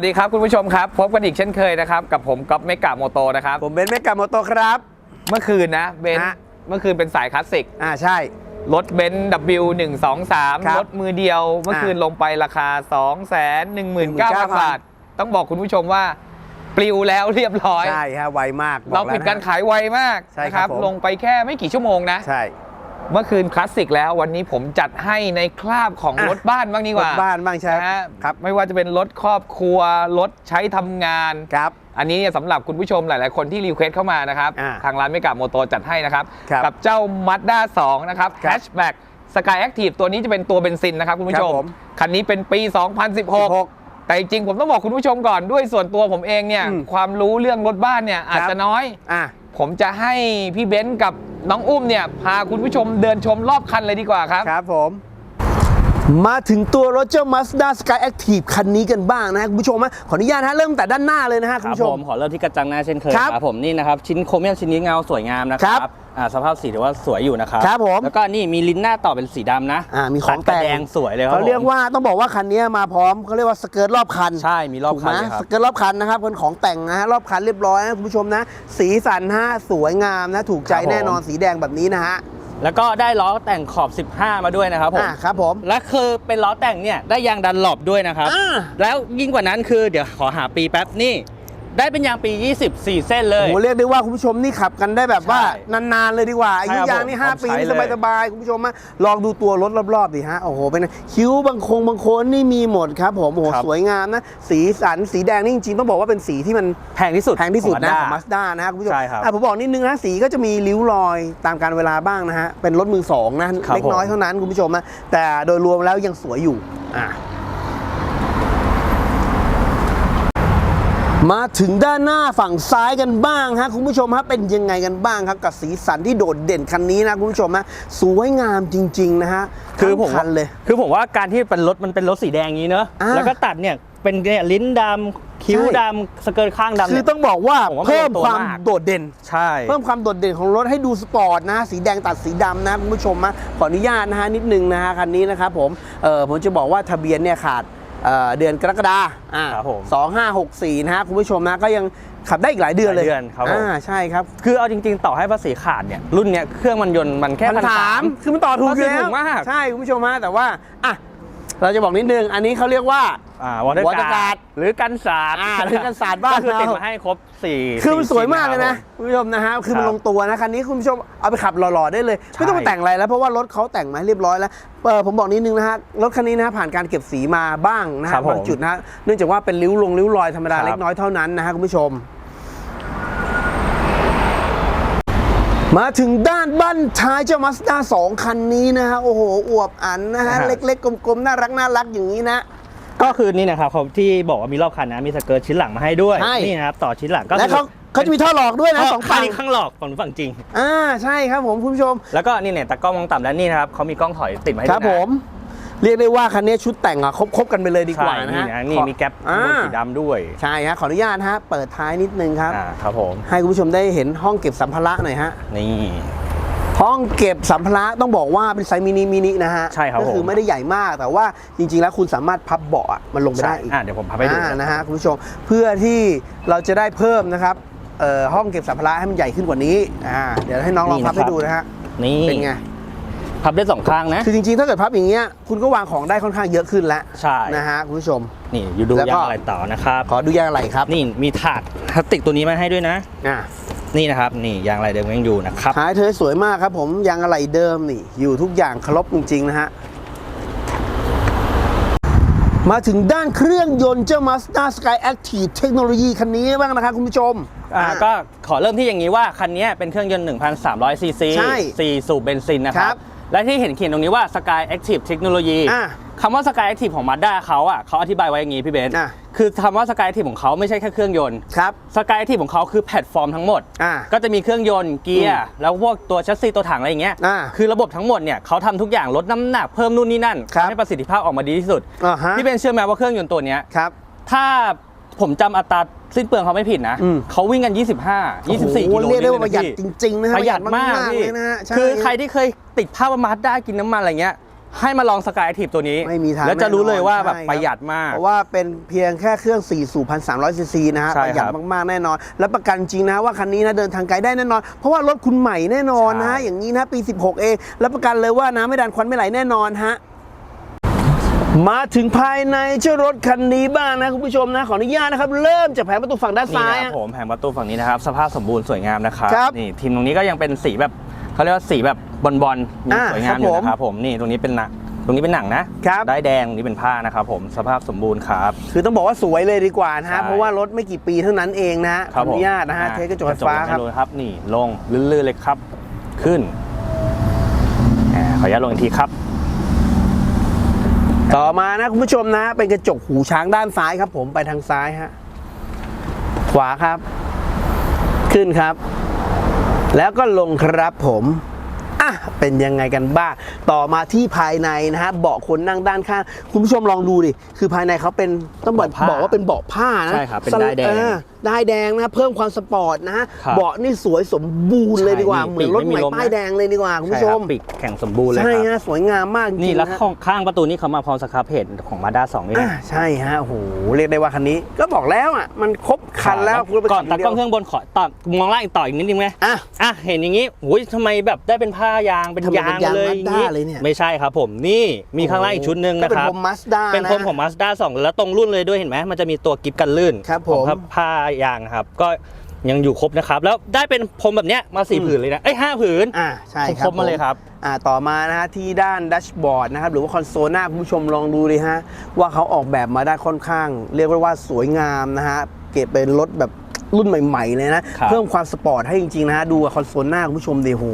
สวัสดีครับคุณผู้ชมครับ พบกันอีกเช่นเคยนะครับ กับผมก๊อฟเมกะโมโตนะครับ ผมเบนซ์เมกาโมโตครับ เมื่อคืนนะเบนซ์ฮะ เมื่อคืนเป็นสายคลาสสิกอ่าใช่ รถเบนซ์ W 1 2 3ครับรถมือเดียว เมื่อคืนลงไปราคา 2 1 9 0 0 0 บาท ต้องบอกคุณผู้ชมว่า ปลิวแล้วเรียบร้อย ใช่ฮะไวมากบเราอกแล้วปิดการนะขายไวมากใช่นะครับผม ลงไปแค่ไม่กี่ชั่วโมงนะ ใช่ เมื่อคืนคลาสสิกแล้ววันนี้ผมจัดให้ในคราบของอะรถบ้านบ้างดีกว่ารถบ้านบ้างใช่นะฮะครับไม่ว่าจะเป็นรถครอบครัวรถใช้ทำงานครับอันนี้เนี่ยสำหรับคุณผู้ชมหลาย ๆ คนที่รีเควสเข้ามานะครับอ่าทางร้านไม่กับโมโตจัดให้นะครับครับกับเจ้า Mazda 2 นะครับครับ Hatchback Sky Active ตัวนี้จะเป็นตัวเบนซินนะครับคุณผู้ชครัมบผมคันนี้เป็นปี 2016แต่จริงๆผมต้องบอกคุณผู้ชมก่อนด้วยส่วนตัวผมเองเนี่ยอืมความรู้เรื่องรถบ้านเนี่ยอาจครับจะน้อยอะผมจะให้พี่เบนซ์กับ น้องอุ้มเนี่ยพาคุณผู้ชมเดินชมรอบคันเลยดีกว่าครับ ครับผม มาถึงตัวรถเจ้า Mazda Sky Active คันนี้กันบ้างนะฮะคุณผู้ชมฮะขออนุญาตนะฮะเริ่มแต่ด้านหน้าเลยนะฮะคคุณรับผู้ชผมมขอเริ่มที่กระจังหน้าเช่นเคยครับครับผมนี่นะครับ ชิ้นโครเมียมชิ้นนี้เงาสวยงามนะคครัรับ บอ่าสภาพสีถือว่าสวยอยู่นะครับครับผม แล้วก็นี่มีลิ้นหน้าต่อเป็นสีดำนะอ่ามีของตัดกแต่ระงแดงสวยเลยครับเขาเรียกผมว่าต้องบอกว่าคันนี้มาพร้อมเขาเรียกว่าสเกิร์ตรอบคัน ใช่มีรอบถูกคัไหนมเลยครับ สเกิร์ตรอบคันนะครับเป็นของแต่งนะฮะรอบคันเรียบร้อยนะคุณผู้ชมนะ สีสันฮะสวยงามนะ ถูกใจครับผม แน่นอนสีแดงแบบนี้นะฮะ แล้วก็ได้ล้อแต่งขอบ 15 มาด้วยนะครับผมอ่าครับผม และคือเป็นล้อแต่งเนี่ยได้ยางดันหลบด้วยนะครับ อ่า แล้วยิ่งกว่านั้นคือเดี๋ยวขอหาปีแป๊บนี่ ได้เป็นยางปี 24 เส้นเลย โอ้โหเรียกได้ว่าคุณผู้ชมนี่ขับกันได้แบบว่าใช่นาน ๆ เลยดีกว่าอายุใช่ครับยางนี่ผม5 ปีผมใช้นี่เลย สบาย ๆ คุณผู้ชมมาลองดูตัวรถรอบ ๆดิฮะ โอ้โห เป็นไงคิ้วบางโคงบางโคนนี่มีหมดครับผม โอ้โห ครับสวยงามนะ สีสันสีแดงนี่จริง ๆ ต้องบอกว่าเป็นสีที่มันแพงที่สุดแพงที่สุดนะของ Mazda มาสด้านะฮะคุณผู้ชมใช่ครับอะผมบอกนิดนึงนะสีก็จะมีริ้วรอยตามการเวลาบ้างนะฮะเป็นรถมือสองนะ ครับเล็กน้อยผม เท่านั้นคุณผู้ชมนะแต่โดยรวมแล้วยังสวยอยู่อะ มาถึงด้านหน้าฝั่งซ้ายกันบ้างฮะคุณผู้ชมฮะเป็นยังไงกันบ้างครับกับสีสันที่โดดเด่นคันนี้นะคุณผู้ชมนะสวยงามจริง ๆ นะฮะคือผมทั้งคันเลย คือผมว่าการที่เป็นรถมันเป็นรถสีแดงอย่างนี้เนอะอ่า แล้วก็ตัดเนี่ยเป็นเนี่ยลิ้นดำคิ้วใช่ดำสเกิร์ตข้างดำคือเนี่ย ต้องบอกว่าผมว่ามันเพิ่มลงตัวความมาก โดดเด่น ใช่ เพิ่มความโดดเด่นของรถให้ดูสปอร์ตนะสีแดงตัดสีดำนะคุณผู้ชมนะขออนุญาตนะฮะนิดนึงนะฮะคันนี้นะครับผมเออผมจะบอกว่าทะเบียนเนี่ยขาด เอ่อเดือนกรกฎาอ่าครับผมสองห้าหกสี่นะฮะคุณผู้ชมนะก็ยังขับได้อีกหลายเดือนเลยหลายเดือนครับผมอ่าใช่ครับ คือเอาจริงๆ ต่อให้ภาษีขาดเนี่ยรุ่นเนี้ยเครื่องมันยนต์มันแค่พันพันสาสามมคือมันต่อถูกอยู่ก็คือแล้ถูวกมากใช่คุณผู้ชมฮะแต่ว่าอะเราจะบอกนิดนึง อันนี้เขาเรียกว่าอ่าวอเตอร์ water การ์ guard ดหรือกันศาสตร์อ่าหรือกันศาสตร์บ้านก็คือเราติดมาให้ครบ สี่คือมันสวยมากเลยนะสี่คุณผู้ชมนะฮะคือมันครับลงตัวนะคันนี้คุณผู้ชมเอาไปขับหล่อๆได้เลย ไม่ต้องมาใช่แต่งอะไรแล้วเพราะว่ารถเขาแต่งมาให้เรียบร้อยแล้วเออผมบอกนิดนึงนะฮะรถคันนี้นะฮะผ่านการเก็บสีมาบ้างนะครัฮะบผมบางจุดนะฮะเนื่องจากว่าเป็นริ้วลงริ้วรอยธรรมดาครับเล็กน้อยเท่านั้นนะฮะคุณผู้ชมมาถึงด้านบ้านท้ายเจ้ามาสด้า2คันนี้นะฮะ โอ้โห อวบอันนะฮะครับเล็กๆ กลมๆ น่ารักน่ารักอย่างนี้นะ ก็คือนี่นะครับเขาที่บอกว่ามีรอบคันนะมีสเกิร์ตชิ้นหลังมาให้ด้วยใช่ นี่นะครับต่อชิ้นหลังก็และเขาเขาจะมีท่อหลอกด้วยนะสองฝั่ฝั่งงข้างหลอกฝั่งฝั่งจริง อ่าใช่ครับผมคุณผู้ชม แล้วก็นี่เนี่ยตากล้องมองต่ำแล้วนี่นะครับเขามีกล้องถอยติดมาให้คด้รัวบยนะผม เรียกได้ว่าคันนี้ชุดแต่งอะครบครบกันไปเลยดีกใช่ว่านะนี่ฮะนะนี่ขอมีแก๊ปอ่าบนสีดำด้วยใช่ฮะขออนุญาตนะฮะเปิดท้ายนิดนึงครับ อ่าครับผมให้คุณผู้ชมได้เห็นห้องเก็บสัมภาระหน่อยฮะ นี่ ห้องเก็บสัมภาระต้องบอกว่าเป็นไซส์มินิมินินะฮะใช่ครับก็คือผมไม่ได้ใหญ่มากแต่ว่าจริง ๆ แล้วคุณสามารถพับเบาะอะมันลงไปได้อีกอ่าเดี๋ยวผมพาไปดูอ่านะฮะคุณผู้ชมเพื่อที่เราจะได้เพิ่มนะครับเอ่อห้องเก็บสัมภาระให้มันใหญ่ขึ้นกว่านี้อ่าเดี๋ยวให้น้องลองพับให้ดูนะฮะนี่เป็นไงพับได้สองข้างนะ คือจริงๆ ถ้าเกิดพับอย่างเงี้ย คุณก็วางของได้ค่อนข้างเยอะขึ้นแล้ว ใช่ นะฮะคุณผู้ชม นี่อยู่ดูแล้วก็ยางอะไรต่อนะครับ ขอดูยางอะไรครับ นี่มีถาดพลาสติกตัวนี้มาให้ด้วยนะ อ่า นี่นะครับนี่ยางอะไรเดิมยังอยู่นะครับท้ายเธอสวยมากครับ ผมยางอะไรเดิมนี่ อยู่ทุกอย่างครบจริงๆนะฮะมาถึงด้านเครื่องยนต์เจ้า Mazda Sky Active เทคโนโลยีคันนี้บ้างนะครับคุณผู้ชมอ่าก็ขอเริ่มที่อย่างนี้ว่า คันนี้เป็นเครื่องยนต์ 1,300ซีซีใช่4สูบเบนซินนะคครัรับบ และที่เห็นเขียนตรงนี้ว่า Sky Active Technology อ่าคำว่า Sky Active ของ Mazda เขาอะเขาอธิบายไว้อย่างนี้พี่เบนซ์อ่าคือคำว่า Sky Active ของเขาไม่ใช่แค่เครื่องยนต์ ครับ Sky Active ของเขาคือแพลตฟอร์มทั้งหมด อ่า ก็จะมีเครื่องยนต์เกียร์แล้วพวกตัวชัสซีตัวถังอะไรอย่างเงี้ยอ่าคือระบบทั้งหมดเนี่ยเขาทำทุกอย่างลดน้ำหนักเพิ่มนู่นนี่นั่นครับให้ประสิทธิภาพออกมาดีที่สุด อ่าฮะพี่เบนซ์เชื่อไหมว่าเครื่องยนต์ตัวเนี้ย ครับ ถ้า ผมจำอัตราสิ้นเปลืองเขาไม่ผิดนะ อืม เขาวิ่งกัน 25 24 กิโอ้โลโหเรียกได้ว่านี่ประหยัดนจริงๆนะฮะประหยัดมากๆพี่เลยนะฮะใช่ คือใครที่เคยติดภาพว่ามาสด้ากินน้ำมันอะไรเงี้ย ให้มาลองสกายทีตัวนี้ ไม่มีทางแล้วจะรู้เลยว่าแน่นอนแบบใช่ครับประหยัดมาก เพราะว่าเป็นเพียงแค่เครื่อง 4 สู่1,300ซีซีนะฮะ ใช่ประหยัดครับมาก ๆ แน่นอน และประกันจริงนะว่าคันนี้นะเดินทางไกลได้แน่นอน เพราะว่ารถคุณใหม่แน่นอนนะฮะ ใช่ อย่างนี้นะปี 16 เอง แล้วประกันเลยว่าน้ำไม่ดันควันไม่ไหลแน่นอนฮะ มาถึงภายในเจ้ารถคันนี้บ้างนะคุณผู้ชมนะขออนุญาตนะครับ เริ่มจากแผงประตูฝั่งด้านนี่ซ้ายนะคอะรับผมแผงประตูฝั่งนี้นะครับ สภาพสมบูรณ์สวยงามนะครับครับนี่ทีมตรงนี้ก็ยังเป็นสีแบบเขาเรียกว่าสีแบบบอลบอลๆมีอ่าสวยงามครับอยู่ผมนะครับผมนี่ตรงนี้เป็นหนังตรงนี้เป็นหนังนะครับ ได้ายแดงตรงนี้เป็นผ้านะครับผมสภาพสมบูรณ์ครับ คือต้องบอกว่าสวยเลยดีกว่านะฮะใช่ เพราะว่ารถไม่กี่ปีเท่านั้นเองนะฮะขออนุญาตนะฮะเทสกระจกไฟฟ้าครับกะจกให้ดูครับ นี่ลงลื่นๆเลยครับ ขึ้นอ่าขออนุญาตลงอีกทีครับ ต่อมานะคุณผู้ชมนะ เป็นกระจกหูช้างด้านซ้ายครับผมไปทางซ้ายฮะขวาครับ ขึ้นครับ แล้วก็ลงครับผมอะเป็นยังไงกันบ้างต่อมาที่ภายในนะฮะเบาะคนนั่งด้านข้างคุณผู้ชมลองดูดิคือภายในเขาเป็นต้องบอกเบาะผ้าบอกว่าเป็นเบาะผ้านะใช่ครับเป็นสลด้ายแดงเออ ด้ายแดงนะ เพิ่มความสปอร์ตนะฮะครับเบาะนี่สวยสมบูรณ์เลยดีกว่า ใช่เหมือนรถปีกใหไม่ม่มีลมนะ ป้ายแดงเลยดีกว่าคุณผู้ชม ใรับปีกแข็งสมบูรณ์เลยใช่ครับ ฮะสวยงามมากจริงๆนี่แล้วฮะ ข้างข้างประตูนี้เขามาพร้อมสครับเพจของมาด้าสองด้วยอ่านะใช่ฮะโอ้โหเรียกได้ว่าคันนี้ ก็บอกแล้วอะ มันครบคันแล้วคุณไปก่อนขัตัดกล้องเครื่องบนขอต่อมองล่างอีกต่ออีกนิดนึงไหมอะ อะเห็นอย่างนี้อุ้ยทำไมแบบได้เป็นผ้ายางเป็นทำไมยางเป็นยางเลย Mazda อย่างเลยเนี่ย ไม่ใช่ครับผมนี่มีข้างล่างอีกชุดหนึ่งก็นะเป็นครับ พรมมาสด้าเป็นพรมของ Mazda 2 แล้วตรงรุ่นเลยด้วยเห็นไหมมันจะมีตัวกิฟกันลื่นครับของผมผ้ายางครับ ก็ยังอยู่ครบนะครับ แล้วได้เป็นพรมแบบเนี้ยมาสี่ผืนเลยนะเอ้ยห้าผืนอ่าใช่ครับครบมาเลยครับอ่าต่อมานะฮะที่ด้านดัชบอร์ดนะครับหรือว่าคอนโซลหน้าคุณผู้ชมลองดูเลยฮะว่าเขาออกแบบมาได้ค่อนข้าง เรียกว่าว่าสวยงามนะฮะเก็บเป็นรถแบบ รุ่นใหม่ๆเลยนะ ครับ เพิ่มความสปอร์ตให้จริงๆนะฮะ ดูกับคอนโซลหน้าคุณผู้ชมดิโห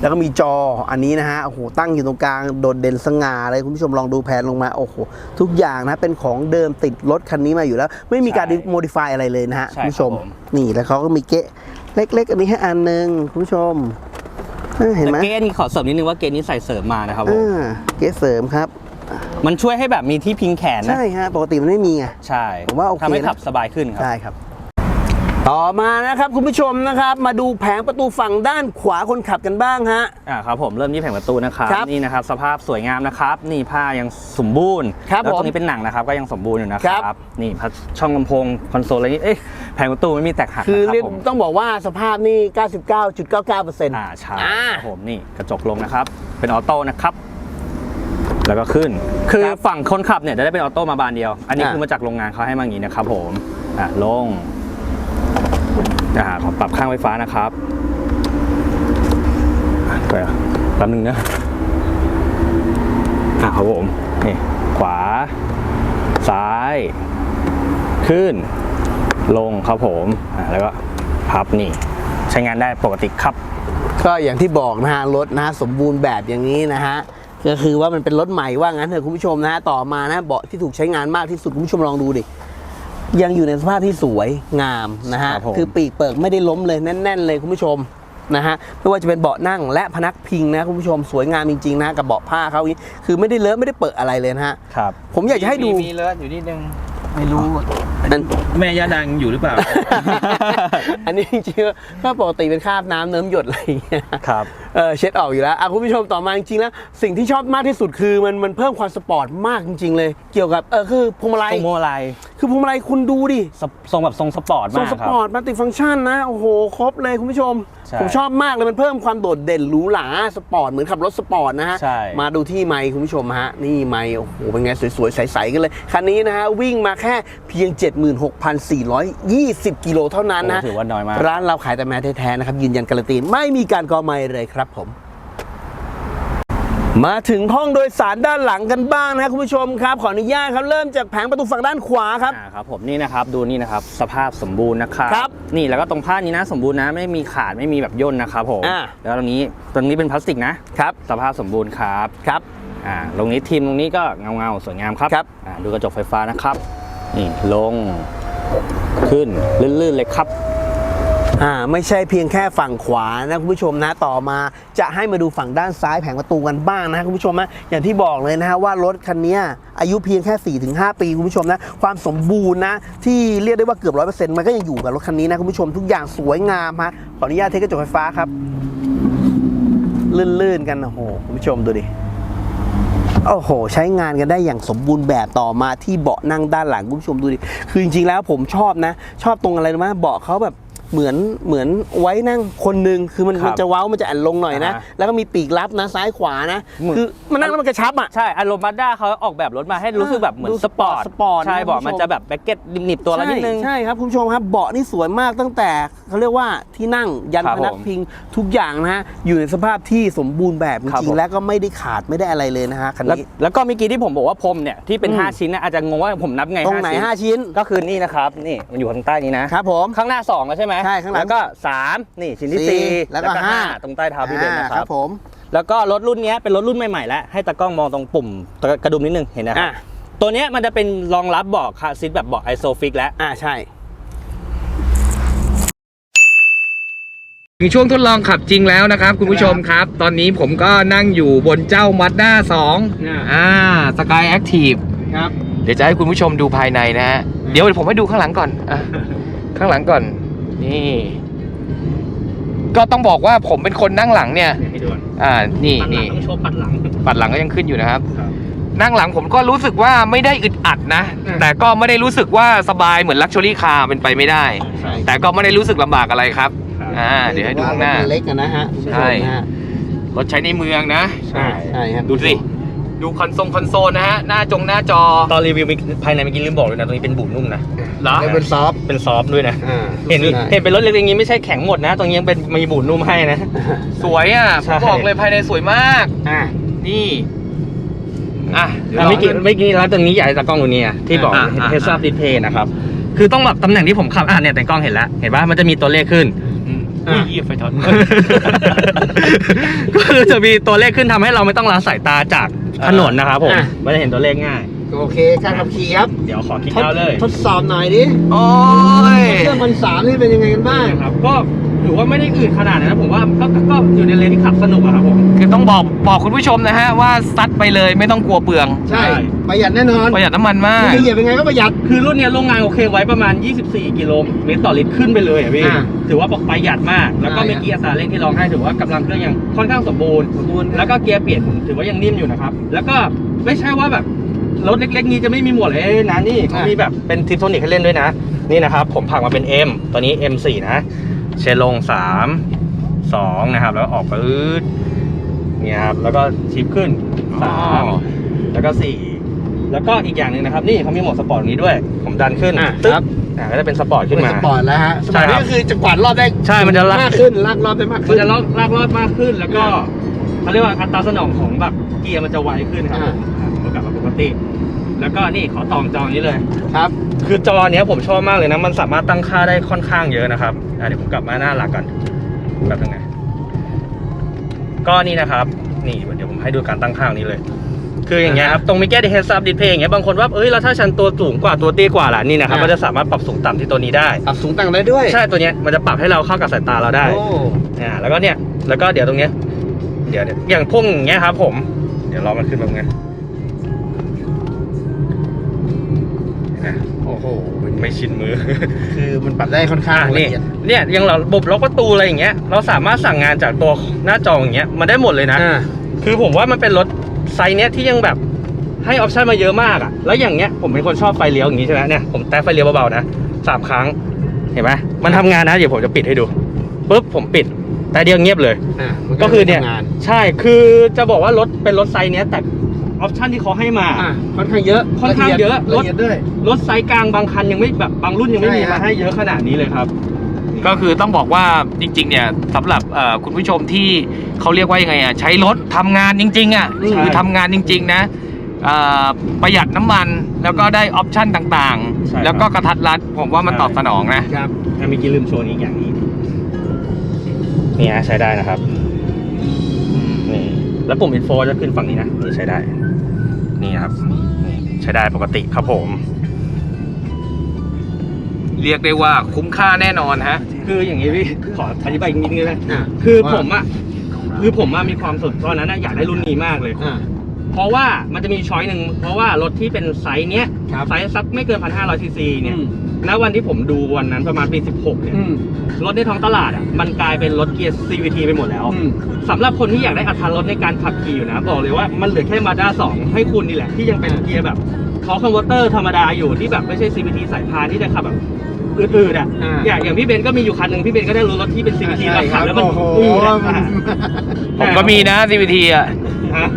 แล้วก็มีจออันนี้นะฮะ โอ้โห ตั้งอยู่ตรงกลาง โดดเด่นสง่าเลยคุณผู้ชมลองดูแผนลงมา โอ้โห ทุกอย่างนะ เป็นของเดิมติดรถคันนี้มาอยู่แล้ว ไม่มีการใช่โมดิฟายอะไรเลยนะฮะ ใช่คุณผู้ชม ครับผม นี่แล้วเขาก็มีเกะเล็ก ๆ อันนี้ให้อันหนึ่งคุณผู้ชมเออเห็นไหมแต่เกณฑ์นี่ขอเสริมนิดนึงว่าเกณฑ์นี้ใส่เสริมมานะครับผมอ่าเกสเสริมครับ มันช่วยให้แบบมีที่พิงแขนนะ ใช่ฮะ ปกติมันไม่มีไง ใช่ผมว่าโอเคทำให้นะขับสบายขึ้นครับใช่ครับ ต่อมานะครับคุณผู้ชมนะครับ มาดูแผงประตูฝั่งด้านขวาคนขับกันบ้างฮะ อ่าครับผมเริ่มที่แผงประตูนะครับครับนี่นะครับสภาพสวยงามนะครับนี่ผ้ายังสมบูรณ์ครับแล้วผมตรงนี้เป็นหนังนะครับก็ยังสมบูรณ์อยู่นะคครัรับ บนี่พัดช่องลำโพงคอนโซลอะไรนี้เอ้ยแผงประตูไม่มีแตกหักคือนะคเรียรักบผมต้องบอกว่าสภาพนี่ 99.99%อ่าใช่อ่า ครับผมนี่กระจกลงนะครับ เป็นออโต้นะครับ แล้วก็ขึ้น คือฝั่งคนขับเนี่ยจะได้เป็นออโต้มาบานเดียว อันนี้อ่าคือมาจากโรงงานเขาให้มาอย่างนี้นะครับผมอะลง อ่าขอปรับข้างไฟฟ้านะครับอะเดี๋ยวแป๊บนึงนะอะครับผมนี่ขวา ซ้าย ขึ้น ลงครับผมอะแล้วก็พับนี่ ใช้งานได้ปกติครับ ก็อย่างที่บอกนะฮะรถนะฮะสมบูรณ์แบบอย่างนี้นะฮะก็คือว่ามันเป็นรถใหม่ว่างั้นเถอะคุณผู้ชมนะฮะต่อมานะเบาะที่ถูกใช้งานมากที่สุดคุณผู้ชมลองดูดิ ยังอยู่ในสภาพที่สวยงามนะฮะครับผม คือปีกเปิกไม่ได้ล้มเลยแน่น ๆ เลยคุณผู้ชมนะฮะไม่ว่าจะเป็นเบาะนั่งและพนักพิงนะคุณผู้ชมสวยงามจริงๆนะกับเบาะผ้าเขาอย่างนี้คือไม่ได้เลอะไม่ได้เปิดอะไรเลยนะฮะครับ ผมอยากจะให้ดู มีเลิศอยู่นิดนึงไม่รู้นั่น แม่ย่าดังอยู่หรือเปล่า อันนี้จริงๆก็ปกติเป็นคราบน้ำเนิ้มหยดอะไรอย่างเงี้ย ครับ เออเช็ดออกอยู่แล้วอะคุณผู้ชมต่อมาจริงๆแล้ว สิ่งที่ชอบมากที่สุดคือมันมันเพิ่มความสปอร์ตมากจริง ๆ เลย เกี่ยวกับเออคือพวงมาลัยทรงโมอะไรคือพวงมาลัยคุณดูดิสทรงแบบทรงสปอร์ตทรงมากสครัปบอร์ตมัลติฟังก์ชันนะโอ้โหครบเลยคุณผู้ชม ใช่ผมชอบมากเลยมันเพิ่มความโดดเด่นหรูหราสปอร์ตเหมือนขับรถสปอร์ตนะฮะ ใช่ มาดูที่ไมค์คุณผู้ชมฮะ นี่ไมค์โอ้โหเป็นไงสวยๆ ใสๆกันเลย คันนี้นะฮะ วิ่งมาแค่เพียง 76,420 กิโลเท่านั้นนะโอ้ถือว่าน้อยมาก ร้านเราขายแต่แม้แท้ๆนะครับ ยืนยันการันตีไม่มีการกอไม้เลยครับผม มาถึงห้องโดยสารด้านหลังกันบ้างนะครับคุณผู้ชมครับ ขออนุญาตครับเริ่มจากแผงประตูฝั่งด้านขวาครับ อ่าครับผมนี่นะครับดูนี่นะครับสภาพสมบูรณ์นะครับครับนี่แล้วก็ตรงผ้านี้นะสมบูรณ์นะไม่มีขาดไม่มีแบบย่นนะครับผมอ่า แล้วตรงนี้ตรงนี้เป็นพลาสติกนะครับสภาพสมบูรณ์ครับครับ อ่าตรงนี้ทีมตรงนี้ก็เงาเงาๆสวยงามครับครับ อ่าดูกระจกไฟฟ้านะครับนี่ลงขึ้นลื่นๆเลยครับ อ่าไม่ใช่เพียงแค่ฝั่งขวานะคุณผู้ชมนะต่อมาจะให้มาดูฝั่งด้านซ้ายแผงประตูกันบ้างนะคุณผู้ชมนะอย่างที่บอกเลยนะฮะว่ารถคันนี้อายุเพียงแค่ 4-5 ปีคุณผู้ชมนะความสมบูรณ์นะที่เรียกได้ว่าเกือบร้อยเปอร์เซ็นต์มันก็ยังอยู่กับรถคันนี้นะคุณผู้ชมทุกอย่างสวยงามฮะขออนุญาตเทคกระจกไฟฟ้าครับลื่นๆกันโอ้โหคุณผู้ชมดูดิโอ้โห ใช้งานกันได้อย่างสมบูรณ์แบบต่อมาที่เบาะนั่งด้านหลังคุณผู้ชมดูดิคือจริงๆแล้วผมชอบนะ ชอบตรงอะไรรู้ไหมเบาะเขาแบบ เหมือนเหมือนไว้นั่งคนหนึ่งคือมันครับมันจะเว้ามันจะแอนลงหน่อยนะ อ่า แล้วก็มีปีกลับนะซ้ายขวานะเหมือนคือมันนั่งแล้วมันกระชับอะ ใช่อารมณ์มาด้าเขาออกแบบรถมาให้รู้สึกแบบเหมือนดูสปอร์ตสปอร์ตนะใช่คุณเบอกผู้ชม มันจะแบบแบ็กเก็ตหนีบตัวละนิดนึง ใช่ใช่ครับคุณผู้ชมครับเบาะนี่สวยมากตั้งแต่เขาเรียกว่าที่นั่งยันครับพนักผมพิงทุกอย่างนะฮะอยู่ในสภาพที่สมบูรณ์แบบจครับริผงม ๆและก็ไม่ได้ขาดไม่ได้อะไรเลยนะฮะคันแล้วนี้ แล้วก็เมื่อกี้ที่ผมบอกว่าพรมเนี่ยที่เป็น อืม 5 ชิ้นนะอาจจะงงว่าผมนับไงตรงไหน5 5ชิ้นก็คือนี่นะครับนี่มันอยู่ข้างใต้นี้นะ ครับผม ข้างหน้า 2 แล้วใช่ไหมใช่ข้างหลัง แล้วก็3นี่ชิ้นที่สี่4แล้วก็ห้าตรงใต้เท้าพี่เบนนะอ่าคครัรับบผม แล้วก็รถรุ่นเนี้ยเป็นรถรุ่นใหม่ๆแล้วให้ตากล้องมองตรงปุ่มกระดุมนิดนึงเห็นนะครัอ่าบตัวเนี้ยมันจะเป็นรองรับเบาะคาร์ซีทแบบเบาะไอโซฟิกแล้วอ่าใช่ถึงช่วงทดลองขับจริงแล้วนะครับ คุณผู้ชมครับ ตอนนี้ผมก็นั่งอยู่บนเจ้า Mazda 2อ่า Sky Active ครับ เดี๋ยวจะให้คุณผู้ชมดูภายในนะฮะ เดี๋ยวผมให้ดูข้างหลังก่อนอะข้างหลังก่อน นี่ ก็ต้องบอกว่าผมเป็นคนนั่งหลังเนี่ย ให้ดูอ่า นี่ปัดหลังนี่ต้องโชว์ปัดหลัง ปัดหลังก็ยังขึ้นอยู่นะครับ ครับ นั่งหลังผมก็รู้สึกว่าไม่ได้อึดอัดนะ อืม แต่ก็ไม่ได้รู้สึกว่าสบายเหมือนลักชัวรี่คาร์เป็นไปไม่ได้ ใช่แต่ก็ไม่ได้รู้สึกลำบากอะไรครับอ่า เดี๋ยวให้ดูข้างหน้า เล็กอะนะฮะใช่นะฮะรถใช้ในเมืองนะ ใช่ ใช่ครับดูสิ ดูคอนโซลคอนโซลนะฮะ หน้าจงหน้าจอ ตอนรีวิวภายในเมื่อกี้ลืมบอกเลยนะตรงนี้เป็นบุนุ่มนะ เหรอแล้วเป็นซอฟต์เป็นซอฟต์ด้วยนะ อ่าเห็นใช่เห็นเป็นรถเล็กๆอย่างนี้ไม่ใช่แข็งหมดนะ ตรงนี้ยังเป็นมีบุนุ่มให้นะ สวยอะ ผใช่ มบอกเลยภายในสวยมาก อ่านี่ อะเดี๋ยวอะลองไม่กี่ไม่กี่แล้วตรงนี้อยากให้ตากล้องดูเนี่ยที่บอกอะอะเฮซับดิสเพย์นะครับ คือต้องแบบตำแหน่งที่ผมขับอะเนี่ยแต่กล้องเห็นแล้ว เห็นป่ะมันจะมีตัวเลขขึ้น อืมอุ้ยเหยียบไฟช็อต ก็คือจะมีตัวเลขขึ้นทำให้เราไม่ต้องละสายตาจาก ถนนนะครับผม อะมันจะเห็นตัวเลขง่าย โอเคการขับขี่ครับเดี๋ยวขอคลิกทดเอาเลยทดสอบหน่อยดิโอ้ยเครื่องพันสามนี่เป็นยังไงกันบ้าง นะครับ ก็ ถือว่าไม่ได้อื่นขนาดนั้นนะผมว่าก็ก็ก็อยู่ในเลนที่ขับสนุกอะครับผม คือต้องบอกบอกคุณผู้ชมนะฮะว่าซัดไปเลยไม่ต้องกลัวเปลืองใช่ใช่ประหยัดแน่นอนประหยัดน้ำมันมากจะเหยียบยังไงก็ประหยัด คือรุ่นเนี้ยโรงงานโอเคไว้ประมาณ 24 กิโลเมตรต่อลิตรขึ้นไปเลยอะพี่อ่าถือว่าประหยัดมาก แล้วก็ใช่ เมื่อกี้อัตราเร่งที่ลองให้ถือว่ากำลังเครื่องยังค่อนข้างสมบูรณ์สมบูรณ์แล้วก็เกียร์เปลี่ยนถือว่ายังนิ่มอยู่นะครับ แล้วก็ไม่ใช่ว่าแบบรถเล็ก ๆ นี้จะไม่มีหมวดเลยนะนี่เขามีแบบเป็นทิปโทนิกให้เล่นด้วยนะ นี่นะครับผมผักมาเป็น M ตัวนี้ M4 นะ เชลลง3 2นะครับ แล้วออกปื๊ดเนี่ยครับแล้วก็ชิปขึ้นอ๋อ3แล้วก็4แล้วก็อีกอย่างหนึ่งนะครับ นี่เขามีโหมดสปอร์ตตรงนี้ด้วย ผมดันขึ้นอะตึ๊ครับอ่าก็จะเป็นสปอร์ตขึ้นมา สปอร์ตแล้วฮะสปใช่อร์ตครันี่บก็คือจะกวาดรอบได้ใช่มันจะลาก มากขึ้นลากรอบได้มากมัขึ้น นจะลากลากรอดมากขึ้น แล้วก็เขาเรียกว่าอัตราสนองของแบบเกียร์มันจะไวขึ้นครับอ่าอ่าผมกลับมาปกติ แล้วก็นี่ขอตองจอนี้เลย ครับ คือจอเนี้ยผมชอบมากเลยนะ มันสามารถตั้งค่าได้ค่อนข้างเยอะนะครับอะเดี๋ยวผมกลับมาหน้าหลักก่อนแบบนึงนะก็นี่นะครับ นี่เดี๋ยวผมให้ดูการตั้งค่านี้เลย คืออย่างเงี้ยครับ ตรงมิเก t เฮดซับดิสเพย์อย่างเงี้ยบางคนว่าเอ้ยแล้วถ้าฉันตัวสูงกว่าตัวเตี้ยกว่าล่ะนี่นะครับอ่ามันจะสามารถปรับสูงต่ำที่ตัวนี้ได้ ปรับสูงต่างได้ด้วยใช่ตัวเนี้ยมันจะปรับให้เราเข้ากับสายตาเราได้ โอ้อ่าแล้วก็เนี่ยแล้วก็เดี๋ยวตรงเนี้ยเดี๋ยวเดี๋ยวอย่างพวกอย่างเงี้ยครับผม เดี๋ยวรอมันขึ้นแบบไง นะโอ้โหไม่ชินมือ คือมันปรับได้ค่อนข้างอะละนี่เอียดเนี่ยอยังเราระบบล็อกประตูอะไรอย่างเงี้ย เราสามารถสั่งงานจากตัวหน้าจออย่างเงี้ยมันได้หมดเลยนะ อ่าคือผมว่ามันเป็นรถไซส์เนี้ยที่ยังแบบให้ออปชันมาเยอะมากอะแล้วอย่างเงี้ยผมเป็นคนชอบไฟเลี้ยวอย่างงี้ใช่ไหมเนี่ยผมแตะไฟเลี้ยวเบาๆนะสามครั้งเห็นไหมมันทำงานนะเดี๋ยวผมจะปิดให้ดูปุ๊บผมปิดแต่เดียวเงียบเลย อ่ามันก็คือเนี่ย ทำงาน ใช่คือจะบอกว่ารถเป็นรถไซส์เนี้ยแต่ ออปชันที่เขาให้มาอ่าค่อนข้างเยอะค่อนข้างเยอะละเอียดด้วย รถไซส์กลางบางคันยังไม่แบบบางรุ่นยังไม่มีใช่ฮะ มาให้เยอะขนาดนี้เลยครับ ก็คือต้องบอกว่าจริง ๆ เนี่ยสำหรับเอ่อคุณผู้ชมที่เขาเรียกว่ายังไงอะใช้รถทำงานจริง ๆ อะใช่ คือทำงานจริง ๆ นะเอ่อประหยัดน้ำมันแล้วก็ได้ออปชั่นต่างใช่ครับ ๆ แล้วก็กระทัดรัดผมว่ามันตอบสนองนะ ครับ อะเมีกี่ลืมโชว์นี้อีกอย่างนี้นี่ฮะใช้ได้นะครับนี่ แล้วปุ่มอินโฟจะขึ้นฝั่งนี้นะนี่ใช้ได้ นี่นะครับนี่ใช้ได้ปกติครับผม เรียกได้ว่าคุ้มค่าแน่นอนฮะ คืออย่างนี้พี่ขออธิบายอีกนิดนึงได้ไหมอ่าคือผมอะคือผมอะมีความสุดตอนนั้นอะอยากได้รุ่นนี้มากเลย อ่า เพราะว่ามันจะมีช้อยหนึ่งเพราะว่ารถที่เป็นไซส์เนี้ยครับไซส์สักไม่เกิน1,500ซีซีเนี่ยอืม ณวันที่ผมดูวันนั้นประมาณปี16เนี่ย อืมรถในท้องตลาดอะมันกลายเป็นรถเกียร์ CVT ไปหมดแล้ว อืม สำหรับคนที่อยากได้อัตราลดในการขับขี่อยู่นะ บอกเลยว่ามันเหลือแค่มาด้า2ให้คุณนี่แหละ ที่ยังเป็นเกียร์แบบทอร์คอนเวอร์เตอร์ธรรมดาอยู่ที่แบบไม่ใช่ CVT สายพานที่จะขับแบบอืดๆอะอ่า อย่างอย่างพี่เบนก็มีอยู่คันหนึ่งพี่เบนก็ได้รู้รถที่เป็น CVT ใช่มาขับแล้วมันโอ้โหอืดอะมัน ผมก็มีนะ CVT อะ ฮะ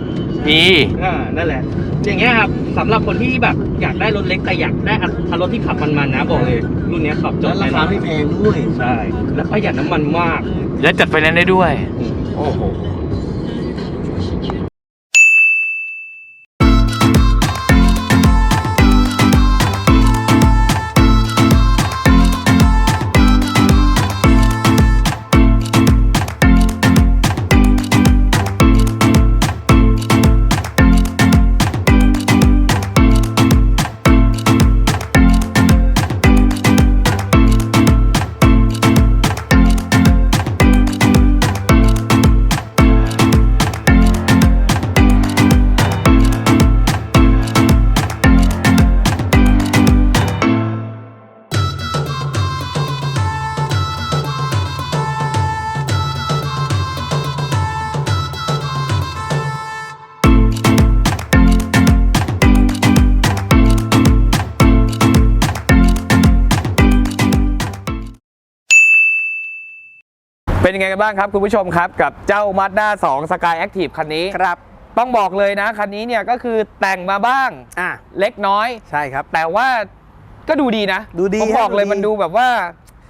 มีอ่านั่นแหละ อย่างเงี้ยครับสำหรับคนที่แบบอยากได้รถเล็กแต่อยากได้อัตรารถที่ขับมันๆนะบอกเลย รุ่นเนี้ยตอบโจแล้ทวย์ราคาไม่แพงด้วย ใช่ แล้วประหยัดน้ำมันมาก และจัดไฟแนนซ์ได้ด้วย โอ้โห เป็นยังไงกันบ้างครับ คุณผู้ชมครับ กับเจ้า Mazda 2 Sky Active คันนี้ ครับ ต้องบอกเลยนะ คันนี้เนี่ยก็คือแต่งมาบ้าง อะเล็กน้อย ใช่ครับ แต่ว่าก็ดูดีนะดูดีผมฮะบอกเลยดูดี มันดูแบบว่า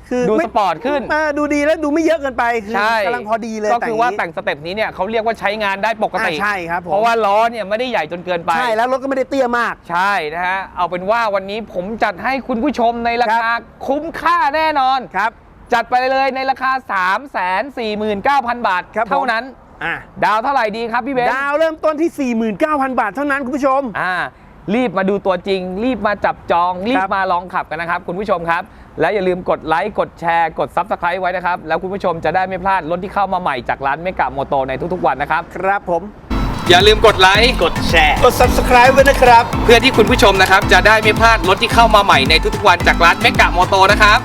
คือดูไม่สปอร์ตขึ้นอ่าดูดีแล้วดูไม่เยอะเกินไปคือใช่กำลังพอดีเลยก็คือว่าย่แต่งสเต็ปนี้เนี่ยเขาเรียกว่าใช้งานได้ปกติ อ่าใช่ครับผมเพราะว่าล้อเนี่ยไม่ได้ใหญ่จนเกินไป ใช่แล้วรถก็ไม่ได้เตี้ยมาก ใช่นะฮะ เอาเป็นว่าวันนี้ผมจัดให้คุณผู้ชมในราคาคุ้มค่าแน่นอน ครับ จัดไปเลยในราคา 3 4 9 0 0 0 บาทครับผม เท่านั้น อะดาวเท่าไหร่ดีครับพี่เบนซ์ดาวเริ่มต้นที่ 49,000 บาทเท่านั้นคุณผู้ชม อ่า รีบมาดูตัวจริง รีบมาจับจอง รีครับบมาลองขับกันนะครับ คุณผู้ชมครับ และอย่าลืมกดไลค์กดแชร์กด Subscribe ไว้นะครับ แล้วคุณผู้ชมจะได้ไม่พลาดรถที่เข้ามาใหม่จากร้านเมกะโมโตในทุกๆวันนะครับ ครับผม อย่าลืมกดไลค์กดแชร์ กด subscribe ไว้นะครับ เพื่อที่คุณผู้ชมนะครับ จะได้ไม่พลาดรถที่เข้ามาใหม่ในทุกๆวันจากร้านเมกะโมโตนะครับ